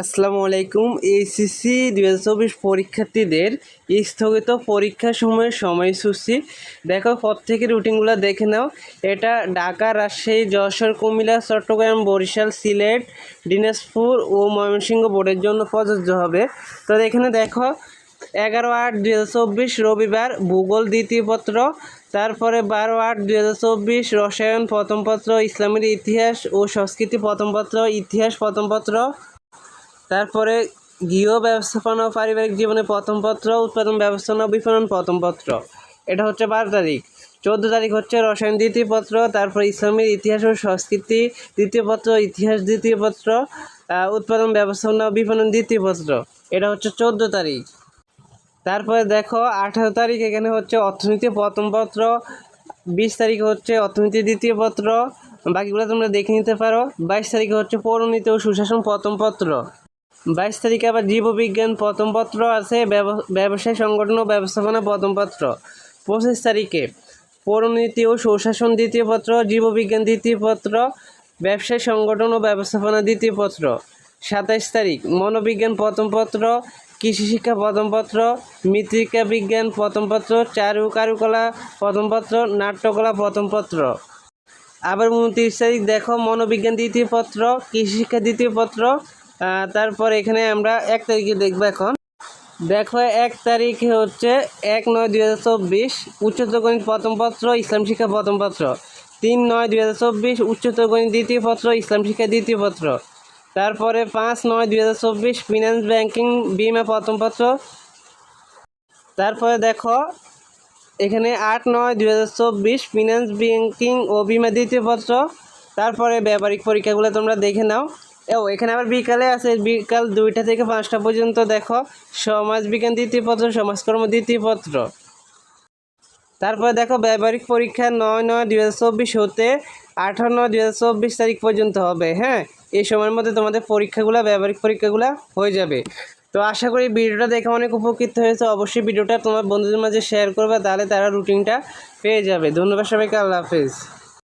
আসসালামু আলাইকুম এইচএসসি দুই হাজার চব্বিশ পরীক্ষার্থীদের স্থগিত পরীক্ষার সময়ের সময়সূচি। দেখো প্রত্যেকে রুটিনগুলো দেখে নাও। এটা ঢাকা, রাজশাহী, যশোর, কুমিল্লা, চট্টগ্রাম, বরিশাল, সিলেট, দিনাজপুর ও ময়মনসিংহ বোর্ডের জন্য প্রযোজ্য হবে। তো এখানে দেখো, এগারো আট দুই হাজার চব্বিশ রবিবার ভূগোল দ্বিতীয় পত্র, তারপরে বারো আট দুই হাজার চব্বিশ রসায়ন প্রথম পত্র, ইসলামের ইতিহাস ও সংস্কৃতি প্রথম পত্র, ইতিহাস প্রথম পত্র তারপরে গৃহ ব্যবস্থাপনা ও পারিবারিক জীবনে প্রথম পত্র, উৎপাদন ব্যবস্থাপনা বিপণন প্রথম পত্র। এটা হচ্ছে বারো তারিখ। চোদ্দ তারিখ হচ্ছে রসায়ন দ্বিতীয় পত্র, তারপর ইসলামের ইতিহাস ও সংস্কৃতি দ্বিতীয় পত্র, ইতিহাস দ্বিতীয় পত্র উৎপাদন ব্যবস্থাপনা বিপণন দ্বিতীয় পত্র। এটা হচ্ছে চোদ্দ তারিখ। তারপরে দেখো, আঠারো তারিখ এখানে হচ্ছে অর্থনীতি প্রথম পত্র, বিশ তারিখে হচ্ছে অর্থনীতি দ্বিতীয় পত্র। বাকিগুলো তোমরা দেখে নিতে পারো। বাইশ তারিখে হচ্ছে পৌরনীতি ও সুশাসন প্রথম পত্র। বাইশ তারিখে আবার জীববিজ্ঞান প্রথম পত্র আছে, ব্যব- ব্যবসায় সংগঠন ও ব্যবস্থাপনা প্রথম পত্র। পঁচিশ তারিখে পৌরনীতি ও সুশাসন দ্বিতীয় পত্র, জীববিজ্ঞান দ্বিতীয় পত্র, ব্যবসায় সংগঠন ও ব্যবস্থাপনা দ্বিতীয় পত্র। সাতাইশ তারিখ, মনোবিজ্ঞান প্রথম পত্র, কৃষি শিক্ষা প্রথম পত্র, মৃত্তিকা বিজ্ঞান প্রথম পত্র, চারু কারুকলা প্রথম পত্র, নাট্যকলা প্রথম পত্র। আবার উনত্রিশ তারিখ দেখো, মনোবিজ্ঞান দ্বিতীয় পত্র, কৃষি শিক্ষা দ্বিতীয় পত্র তারপর এখানে আমরা এক তারিখে দেখব এখন। দেখো, এক তারিখে হচ্ছে এক নয় দুই হাজার চব্বিশ উচ্চতর গণিত প্রথম পত্র, ইসলাম শিক্ষা প্রথম পত্র। তিন নয় দুই হাজার চব্বিশ উচ্চতর গণিত দ্বিতীয় পত্র, ইসলাম শিক্ষা দ্বিতীয় পত্র। তারপরে পাঁচ নয় দুই হাজার চব্বিশ ফিনান্স ব্যাংকিং বিমা প্রথম পত্র। তারপরে দেখো, এখানে আট নয় দুই হাজার চব্বিশ ফিনান্স ব্যাংকিং ও বিমা দ্বিতীয় পত্র। তারপরে ব্যবহারিক পরীক্ষাগুলো তোমরা দেখে নাও। ও, এখানে আবার বিকালে আছে। বিকাল দুইটা থেকে পাঁচটা পর্যন্ত দেখো। সমাজ বিজ্ঞান দ্বিতীয় পত্র, সমাজকর্ম দ্বিতীয় পত্র। তারপরে দেখো, ব্যবহারিক পরীক্ষা নয় নয় দুই হাজার চব্বিশ হতে আঠারো নয় দুই হাজার চব্বিশ তারিখ পর্যন্ত হবে হ্যাঁ? এই সময়ের মধ্যে তোমাদের পরীক্ষাগুলো, ব্যবহারিক পরীক্ষাগুলো হয়ে যাবে। তো আশা করি ভিডিওটা দেখে অনেক উপকৃত হয়েছে। অবশ্যই ভিডিওটা তোমার বন্ধুদের মাঝে শেয়ার করবে, তাহলে তারা রুটিনটা পেয়ে যাবে। ধন্যবাদ সবাইকে, আল্লাহ হাফেজ।